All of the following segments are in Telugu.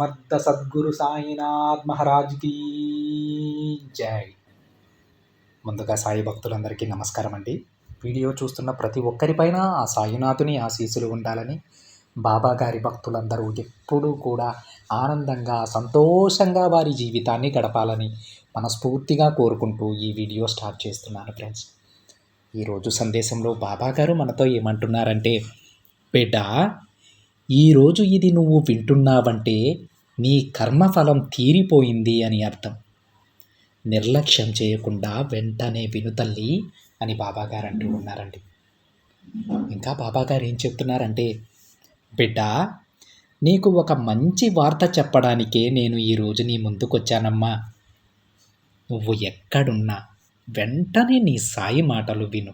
సమర్థ సద్గురు సాయినాథ్ మహారాజ్కి జై. ముందుగా సాయి భక్తులందరికీ నమస్కారం అండి. వీడియో చూస్తున్న ప్రతి ఒక్కరిపైన ఆ సాయినాథుని ఆశీస్సులు ఉండాలని బాబా గారి భక్తులందరూ ఎప్పుడూ కూడా ఆనందంగా సంతోషంగా వారి జీవితాన్ని గడపాలని మనస్ఫూర్తిగా కోరుకుంటూ ఈ వీడియో స్టార్ట్ చేస్తున్నాను ఫ్రెండ్స్. ఈరోజు సందేశంలో బాబా గారు మనతో ఏమంటున్నారంటే బిడ్డ ఈరోజు ఇది నువ్వు వింటున్నావంటే నీ కర్మఫలం తీరిపోయింది అని అర్థం. నిర్లక్ష్యం చేయకుండా వెంటనే వినుతల్లి అని బాబాగారు అంటూ ఉన్నారండి. ఇంకా బాబాగారు ఏం చెప్తున్నారంటే బిడ్డ నీకు ఒక మంచి వార్త చెప్పడానికే నేను ఈరోజు నీ ముందుకొచ్చానమ్మా. నువ్వు ఎక్కడున్నా వెంటనే నీ సాయి మాటలు విను.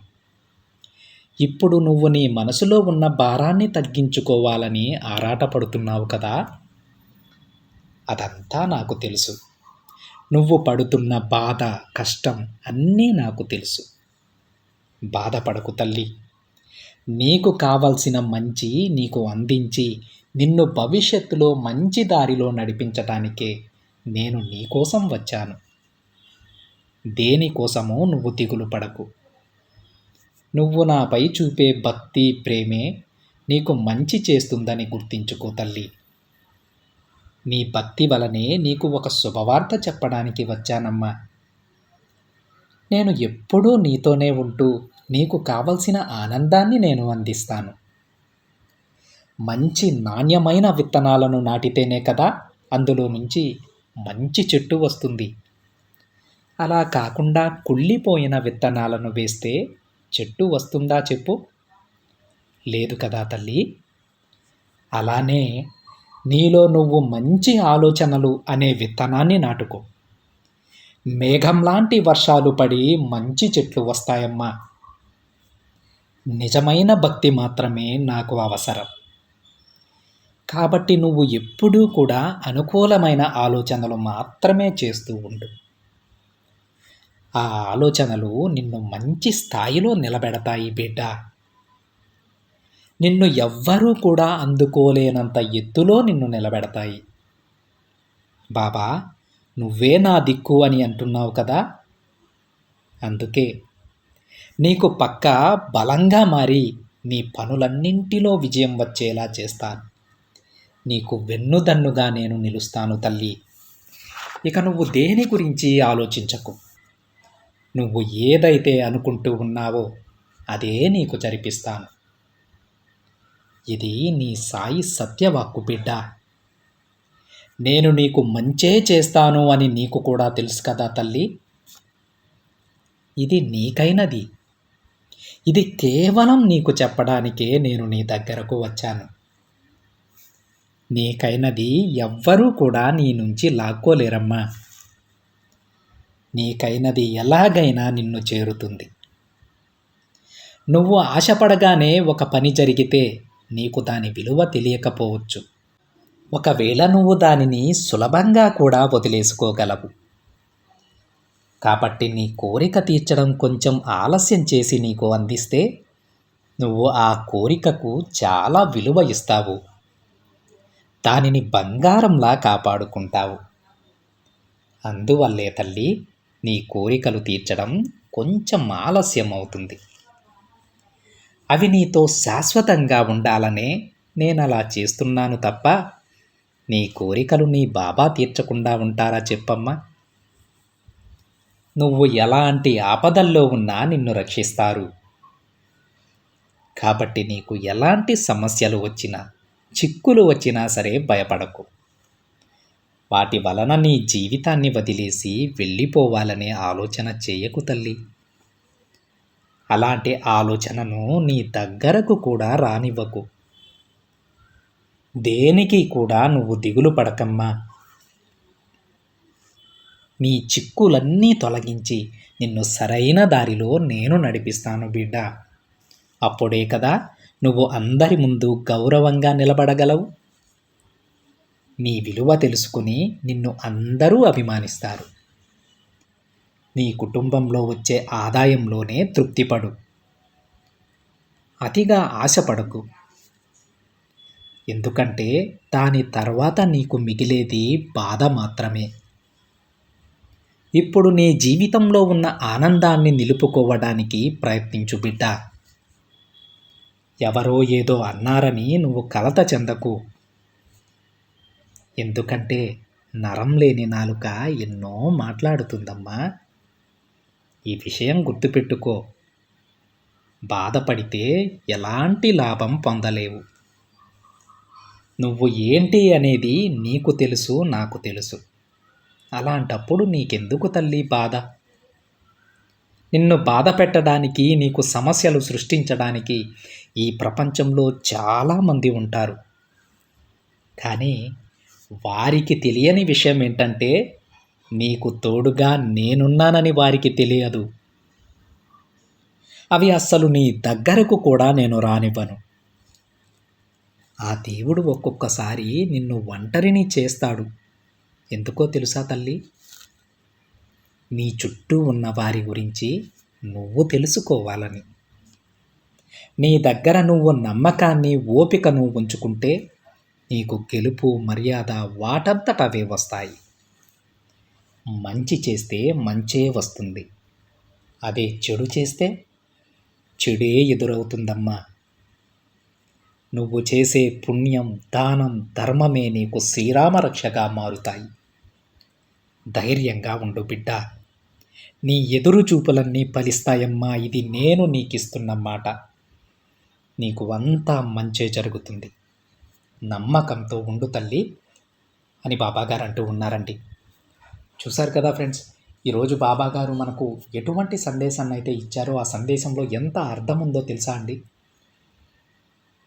ఇప్పుడు నువ్వు నీ మనసులో ఉన్న భారాన్ని తగ్గించుకోవాలని ఆరాటపడుతున్నావు కదా అదంతా నాకు తెలుసు. నువ్వు పడుతున్న బాధ కష్టం అన్నీ నాకు తెలుసు. బాధపడకు తల్లి. నీకు కావలసిన మంచి నీకు అందించి నిన్ను భవిష్యత్తులో మంచి దారిలో నడిపించటానికే నేను నీకోసం వచ్చాను. దేనికోసమో నువ్వు దిగులు పడకు. నువ్వు నాపై చూపే భక్తి ప్రేమే నీకు మంచి చేస్తుందని గుర్తించుకో తల్లి. నీ భక్తి వలనే నీకు ఒక శుభవార్త చెప్పడానికి వచ్చానమ్మా. నేను ఎప్పుడూ నీతోనే ఉంటూ నీకు కావలసిన ఆనందాన్ని నేను అందిస్తాను. మంచి నాణ్యమైన విత్తనాలను నాటితేనే కదా అందులో నుంచి మంచి చెట్టు వస్తుంది. అలా కాకుండా కుళ్ళిపోయిన విత్తనాలను వేస్తే చెట్టు వస్తుందా చెప్పు. లేదు కదా తల్లి. అలానే నీలో నువ్వు మంచి ఆలోచనలు అనే విత్తనాన్ని నాటుకో. మేఘం లాంటి వర్షాలు పడి మంచి చెట్లు వస్తాయమ్మా. నిజమైన భక్తి మాత్రమే నాకు అవసరం. కాబట్టి నువ్వు ఎప్పుడూ కూడా అనుకూలమైన ఆలోచనలు మాత్రమే చేస్తూ ఉండు. ఆ ఆలోచనలు నిన్ను మంచి స్థాయిలో నిలబెడతాయి బిడ్డ. నిన్ను ఎవ్వరూ కూడా అందుకోలేనంత ఎత్తులో నిన్ను నిలబెడతాయి. బాబా నువ్వే నా దిక్కు అని అంటున్నావు కదా? అందుకే నీకు పక్క బలంగా మారి నీ పనులన్నింటిలో విజయం వచ్చేలా చేస్తాను. నీకు వెన్నుదన్నుగా నేను నిలుస్తాను తల్లి. ఇక నువ్వు దేని గురించి ఆలోచించకు? నువ్వు ఏదైతే అనుకుంటూ ఉన్నావో అదే నీకు జరిపిస్తాను. ఇది నీ సాయి సత్యవాక్కు బిడ్డ. నేను నీకు మంచే చేస్తాను అని నీకు కూడా తెలుసు కదా తల్లి. ఇది నీకైనది. ఇది కేవలం నీకు చెప్పడానికే నేను నీ దగ్గరకు వచ్చాను. నీకైనది ఎవ్వరూ కూడా నీ నుంచి లాక్కోలేరమ్మా. నీకైనది ఎలాగైనా నిన్ను చేరుతుంది. నువ్వు ఆశపడగానే ఒక పని జరిగితే నీకు దాని విలువ తెలియకపోవచ్చు. ఒకవేళ నువ్వు దానిని సులభంగా కూడా వదిలేసుకోగలవు. కాబట్టి నీ కోరిక తీర్చడం కొంచెం ఆలస్యం చేసి నీకు అందిస్తే నువ్వు ఆ కోరికకు చాలా విలువ ఇస్తావు. దానిని బంగారంలా కాపాడుకుంటావు. అందువల్లే తల్లి నీ కోరికలు తీర్చడం కొంచెం ఆలస్యం అవుతుంది అవి నీతో శాశ్వతంగా ఉండాలనే నేను అలా చేస్తున్నాను తప్ప నీ కోరికలు నీ బాబా తీర్చకుండా ఉంటారా చెప్పమ్మా. నువ్వు ఎలాంటి ఆపదల్లో ఉన్నా నిన్ను రక్షిస్తారు. కాబట్టి నీకు ఎలాంటి సమస్యలు వచ్చినా చిక్కులు వచ్చినా సరే భయపడకు. వాటి వలన నీ జీవితాన్ని వదిలేసి వెళ్ళిపోవాలనే ఆలోచన చేయకు తల్లి. అలాంటి ఆలోచనను నీ దగ్గరకు కూడా రానివ్వకు. దేనికి కూడా నువ్వు దిగులు పడకమ్మా. నీ చిక్కులన్నీ తొలగించి నిన్ను సరైన దారిలో నేను నడిపిస్తాను బిడ్డ. అప్పుడే కదా నువ్వు అందరి ముందు గౌరవంగా నిలబడగలవు. నీ విలువ తెలుసుకుని నిన్ను అందరూ అభిమానిస్తారు. నీ కుటుంబంలో వచ్చే ఆదాయంలోనే తృప్తిపడు. అతిగా ఆశపడకు. ఎందుకంటే దాని తర్వాత నీకు మిగిలేది బాధ మాత్రమే. ఇప్పుడు నీ జీవితంలో ఉన్న ఆనందాన్ని నిలుపుకోవడానికి ప్రయత్నించు బిడ్డ. ఎవరో ఏదో అన్నారని నువ్వు కలత చెందకు. ఎందుకంటే నరం లేని నాలుక ఎన్నో మాట్లాడుతుందమ్మా. ఈ విషయం గుర్తుపెట్టుకో. బాధపడితే ఎలాంటి లాభం పొందలేవు. నువ్వు ఏంటి అనేది నీకు తెలుసు నాకు తెలుసు. అలాంటప్పుడు నీకెందుకు తల్లి బాధ? నిన్ను బాధ పెట్టడానికి నీకు సమస్యలు సృష్టించడానికి ఈ ప్రపంచంలో చాలామంది ఉంటారు. కానీ వారికి తెలియని విషయం ఏంటంటే నీకు తోడుగా నేనున్నానని వారికి తెలియదు. అవి అస్సలు నీ దగ్గరకు కూడా నేను రానివ్వను. ఆ దేవుడు ఒక్కొక్కసారి నిన్ను ఒంటరిని చేస్తాడు. ఎందుకో తెలుసా తల్లి? నీ చుట్టూ ఉన్న వారి గురించి నువ్వు తెలుసుకోవాలని. నీ దగ్గర నువ్వు నమ్మకాన్ని ఓపికను ఉంచుకుంటే నీకు గెలుపు మర్యాద వాటంతటవే వస్తాయి. మంచి చేస్తే మంచే వస్తుంది. అదే చెడు చేస్తే చెడే ఎదురవుతుందమ్మా. నువ్వు చేసే పుణ్యం దానం ధర్మమే నీకు శ్రీరామరక్షగా మారుతాయి. ధైర్యంగా ఉండు బిడ్డ. నీ ఎదురు చూపులన్నీ ఫలిస్తాయమ్మా. ఇది నేను నీకిస్తున్న మాట. నీకు అంతా మంచే జరుగుతుంది. నమ్మకంతో ఉండు తల్లి అని బాబాగారు అంటూ ఉన్నారండి. చూశారు కదా ఫ్రెండ్స్ ఈరోజు బాబాగారు మనకు ఎటువంటి సందేశాన్ని అయితే ఇచ్చారో ఆ సందేశంలో ఎంత అర్థం ఉందో తెలుసా అండి?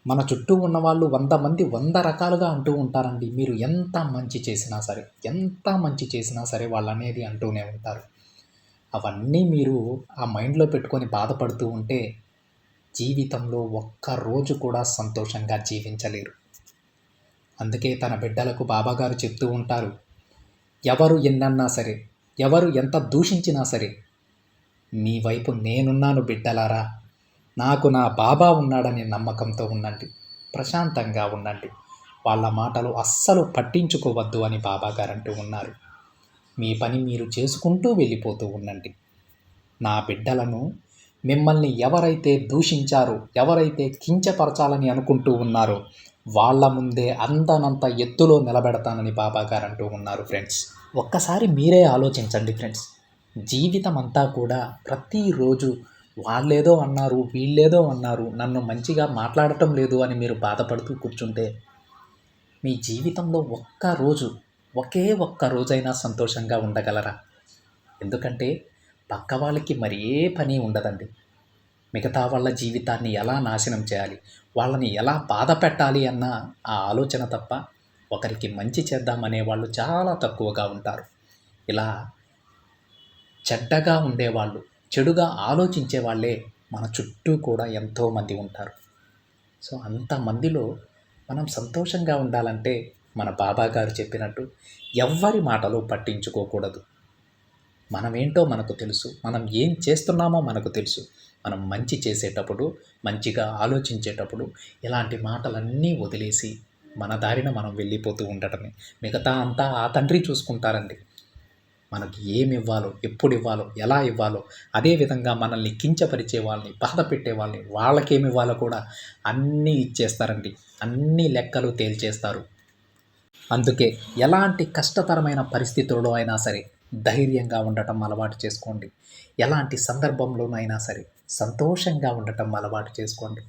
మన చుట్టూ ఉన్న వాళ్ళు వంద మంది వంద రకాలుగా అంటూ ఉంటారండి. మీరు ఎంత మంచి చేసినా సరే ఎంత మంచి చేసినా సరే వాళ్ళు అనేది అంటూనే ఉంటారు. అవన్నీ మీరు ఆ మైండ్లో పెట్టుకొని బాధపడుతూ ఉంటే జీవితంలో ఒక్క రోజు కూడా సంతోషంగా జీవించలేరు. అందుకే తన బిడ్డలకు బాబాగారు చెప్తూ ఉంటారు ఎవరు ఎన్నన్నా సరే ఎవరు ఎంత దూషించినా సరే మీ వైపు నేనున్నాను బిడ్డలారా నాకు నా బాబా ఉన్నాడనే నమ్మకంతో ఉండండి ప్రశాంతంగా ఉండండి. వాళ్ళ మాటలు అస్సలు పట్టించుకోవద్దు అని బాబా గారు అంటూ ఉన్నారు. మీ పని మీరు చేసుకుంటూ వెళ్ళిపోతూ ఉండండి. నా బిడ్డలను మిమ్మల్ని ఎవరైతే దూషించారో ఎవరైతే కించపరచాలని అనుకుంటూ ఉన్నారో వాళ్ళ ముందే అందనంత ఎత్తులో నిలబెడతానని బాబా గారు అంటూ ఉన్నారు ఫ్రెండ్స్. ఒక్కసారి మీరే ఆలోచించండి ఫ్రెండ్స్. జీవితం అంతా కూడా ప్రతిరోజు వాళ్ళేదో అన్నారు వీళ్ళేదో అన్నారు నన్ను మంచిగా మాట్లాడటం లేదు అని మీరు బాధపడుతూ కూర్చుంటే మీ జీవితంలో ఒక్క రోజు ఒకే ఒక్క రోజైనా సంతోషంగా ఉండగలరా? ఎందుకంటే పక్క వాళ్ళకి మరే పని ఉండదండి. మిగతా వాళ్ళ జీవితాన్ని ఎలా నాశనం చేయాలి? వాళ్ళని ఎలా బాధ పెట్టాలి అన్న ఆ ఆలోచన తప్ప ఒకరికి మంచి చేద్దామనే వాళ్ళు చాలా తక్కువగా ఉంటారు. ఇలా చెడ్డగా ఉండేవాళ్ళు చెడుగా ఆలోచించే వాళ్ళే మన చుట్టూ కూడా ఎంతోమంది ఉంటారు. సో అంతమందిలో మనం సంతోషంగా ఉండాలంటే మన బాబా గారు చెప్పినట్టు ఎవ్వరి మాటలు పట్టించుకోకూడదు. మనమేంటో మనకు తెలుసు. మనం ఏం చేస్తున్నామో మనకు తెలుసు. మనం మంచి చేసేటప్పుడు మంచిగా ఆలోచించేటప్పుడు ఇలాంటి మాటలన్నీ వదిలేసి మన దారిన మనం వెళ్ళిపోతూ ఉండటమే. మిగతా అంతా ఆ తండ్రి చూసుకుంటారండి. మనకి ఏమి ఇవ్వాలో ఎప్పుడు ఇవ్వాలో ఎలా ఇవ్వాలో అదేవిధంగా మనల్ని కించపరిచే వాళ్ళని బాధ పెట్టే వాళ్ళని వాళ్ళకేమి ఇవ్వాలో కూడా అన్నీ ఇచ్చేస్తారండి. అన్ని లెక్కలు తేల్చేస్తారు. అందుకే ఎలాంటి కష్టతరమైన పరిస్థితుల్లో అయినా సరే ధైర్యంగా ఉండటం అలవాటు చేసుకోండి. ఎలాంటి సందర్భంలోనైనా సరే సంతోషంగా ఉండటం అలవాటు చేసుకోండి.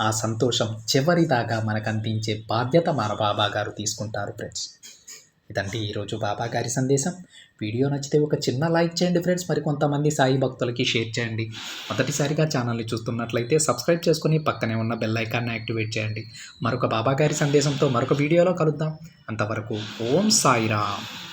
ఆ సంతోషం చివరిదాకా మనకు అందించే బాధ్యత మన బాబా గారు తీసుకుంటారు ఫ్రెండ్స్. ఇదండి ఈరోజు బాబా గారి సందేశం. వీడియో నచ్చితే ఒక చిన్న లైక్ చేయండి ఫ్రెండ్స్. మరి కొంతమంది సాయి భక్తులకి షేర్ చేయండి. మొదటిసారిగా ఛానల్ని చూస్తున్నట్లయితే సబ్స్క్రైబ్ చేసుకుని పక్కనే ఉన్న బెల్ ఐకాన్ని యాక్టివేట్ చేయండి. మరొక బాబా గారి సందేశంతో మరొక వీడియోలో కలుద్దాం. అంతవరకు ఓం సాయిరామ్.